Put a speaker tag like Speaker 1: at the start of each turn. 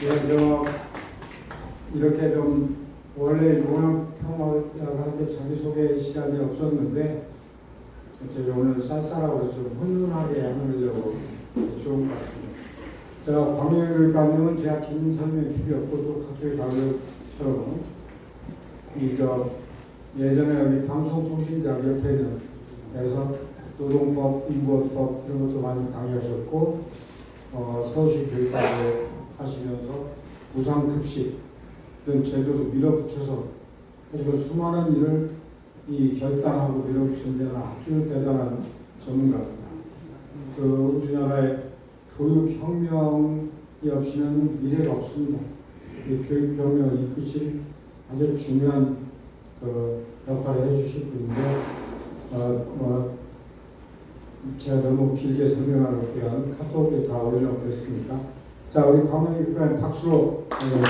Speaker 1: 예, 저 이렇게 좀 원래 용암평화할 때 자기소개 시간이 없었는데 이렇게 오늘 쌀쌀하고 좀 훈훈하게 하려고 좋은 것 같습니다. 제가 광역의감님은 제가 긴 설명이 필요 없고 또 각종 당력처럼 이저 예전에 여기 방송통신대학 옆에서 노동법, 인권법 이런 것도 많이 강의하셨고 어, 서울시 교육과에 무상급식 이런 제도도 밀어붙여서 가지고 수많은 일을 이 결단하고 밀어붙인 데는 아주 대단한 전문가입니다. 그 우리나라의 교육혁명이 없이는 미래가 없습니다. 이 교육혁명을 이끄실 아주 중요한 그 역할을 해주실 분인데 어, 어, 제가 너무 길게 설명하는 그냥 카톡에 다 올려놓겠습니까? 자, 우리 광명이 박수로. 예,